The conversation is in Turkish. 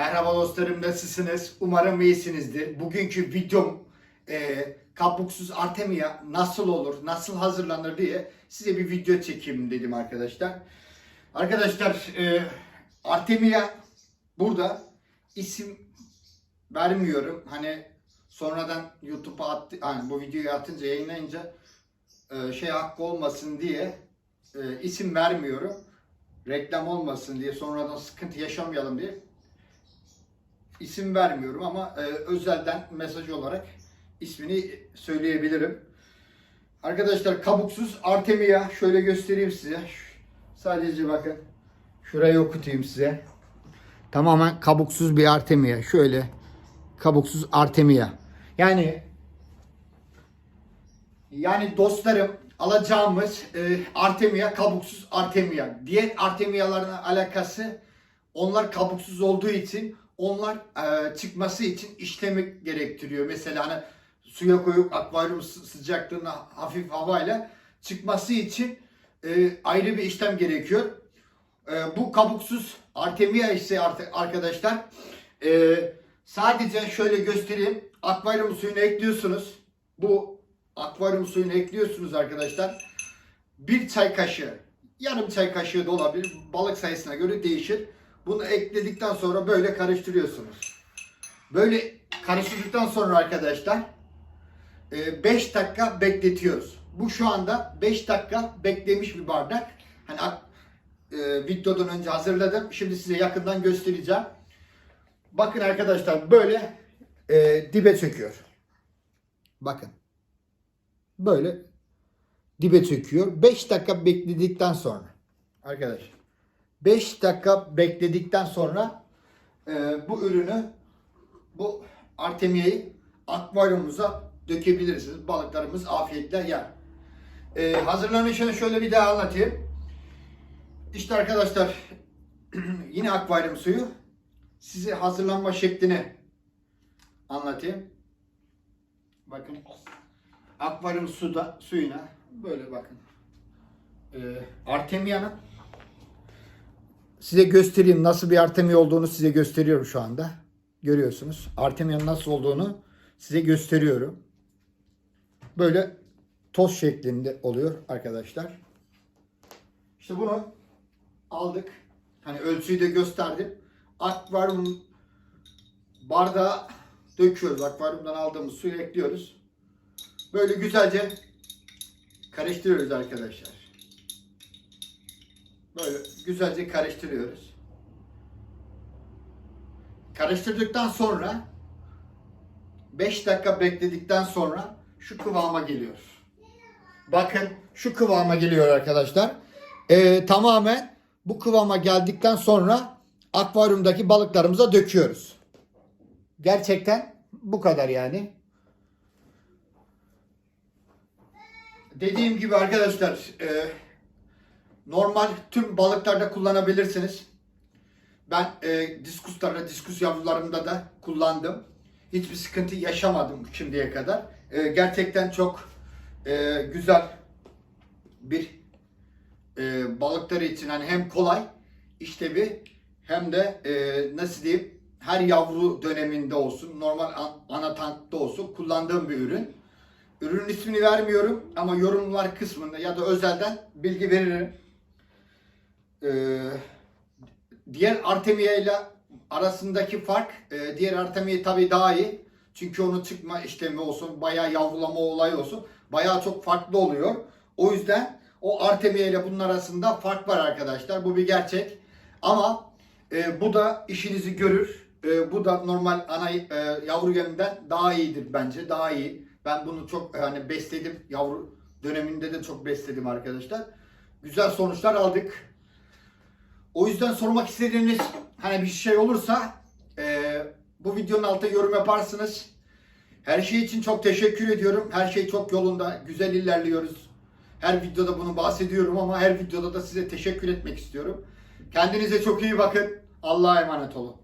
Merhaba dostlarım nasılsınız? Umarım iyisinizdir. Bugünkü videom e, kabuksuz Artemia nasıl olur, nasıl hazırlanır diye size bir video çekeyim dedim arkadaşlar. Arkadaşlar e, Artemia burada isim vermiyorum. Hani sonradan YouTube'a attı, hani bu videoyu atınca yayınlayınca e, şey hakkı olmasın diye e, isim vermiyorum. Reklam olmasın diye sonradan sıkıntı yaşamayalım diye isim vermiyorum ama e, özelden mesaj olarak ismini söyleyebilirim. Arkadaşlar kabuksuz Artemia şöyle göstereyim size. Sadece bakın. Şurayı okutayım size. Tamamen kabuksuz bir Artemia. Şöyle kabuksuz Artemia. Yani yani dostlarım alacağımız e, Artemia kabuksuz Artemia. Diğer Artemiaların alakası onlar kabuksuz olduğu için onlar e, çıkması için işlemi gerektiriyor. Mesela hani suya koyup akvaryum sı- sıcaklığına hafif havayla çıkması için e, ayrı bir işlem gerekiyor. E, bu kabuksuz Artemia ise arkadaşlar e, sadece şöyle göstereyim. Akvaryum suyunu ekliyorsunuz. Bu akvaryum suyunu ekliyorsunuz arkadaşlar. Bir çay kaşığı, yarım çay kaşığı da olabilir. Balık sayısına göre değişir. Bunu ekledikten sonra böyle karıştırıyorsunuz. Böyle karıştırdıktan sonra arkadaşlar 5 dakika bekletiyoruz. Bu şu anda 5 dakika beklemiş bir bardak. Hani e, videodan önce hazırladım. Şimdi size yakından göstereceğim. Bakın arkadaşlar böyle e, dibe çöküyor. Bakın. Böyle dibe çöküyor. 5 dakika bekledikten sonra arkadaşlar 5 dakika bekledikten sonra e, bu ürünü bu Artemia'yı akvaryumumuza dökebilirsiniz. Balıklarımız afiyetle yer. E, hazırlanışını şöyle bir daha anlatayım. İşte arkadaşlar yine akvaryum suyu size hazırlanma şeklini anlatayım. Bakın akvaryum suda suyuna böyle bakın. E, Artemia'nın size göstereyim nasıl bir Artemia olduğunu size gösteriyorum şu anda. Görüyorsunuz. Artemia'nın nasıl olduğunu size gösteriyorum. Böyle toz şeklinde oluyor arkadaşlar. İşte bunu aldık. Hani ölçüyü de gösterdim. Akvaryum bardağa döküyoruz. Akvaryumdan aldığımız suyu ekliyoruz. Böyle güzelce karıştırıyoruz arkadaşlar. Böyle güzelce karıştırıyoruz. Karıştırdıktan sonra 5 dakika bekledikten sonra şu kıvama geliyor. Bakın şu kıvama geliyor arkadaşlar. Ee, tamamen bu kıvama geldikten sonra akvaryumdaki balıklarımıza döküyoruz. Gerçekten bu kadar yani. Dediğim gibi arkadaşlar e, normal tüm balıklarda kullanabilirsiniz. Ben e, diskuslarda, diskus yavrularımda da kullandım. Hiçbir sıkıntı yaşamadım şimdiye kadar. E, gerçekten çok e, güzel bir e, balıkları için hani hem kolay işlevi hem de e, nasıl diyeyim her yavru döneminde olsun normal an- ana tankta olsun kullandığım bir ürün. Ürünün ismini vermiyorum ama yorumlar kısmında ya da özelden bilgi veririm. Ee, diğer Artemia ile arasındaki fark, e, diğer Artemia tabii daha iyi. Çünkü onun çıkma işlemi olsun, bayağı yavrulama olayı olsun, bayağı çok farklı oluyor. O yüzden o Artemia ile bunun arasında fark var arkadaşlar. Bu bir gerçek. Ama e, bu da işinizi görür. E, bu da normal ana e, yavru yeminden daha iyidir bence. Daha iyi. Ben bunu çok hani besledim. Yavru döneminde de çok besledim arkadaşlar. Güzel sonuçlar aldık. O yüzden sormak istediğiniz hani bir şey olursa e, bu videonun altına yorum yaparsınız. Her şey için çok teşekkür ediyorum. Her şey çok yolunda. Güzel ilerliyoruz. Her videoda bunu bahsediyorum ama her videoda da size teşekkür etmek istiyorum. Kendinize çok iyi bakın. Allah'a emanet olun.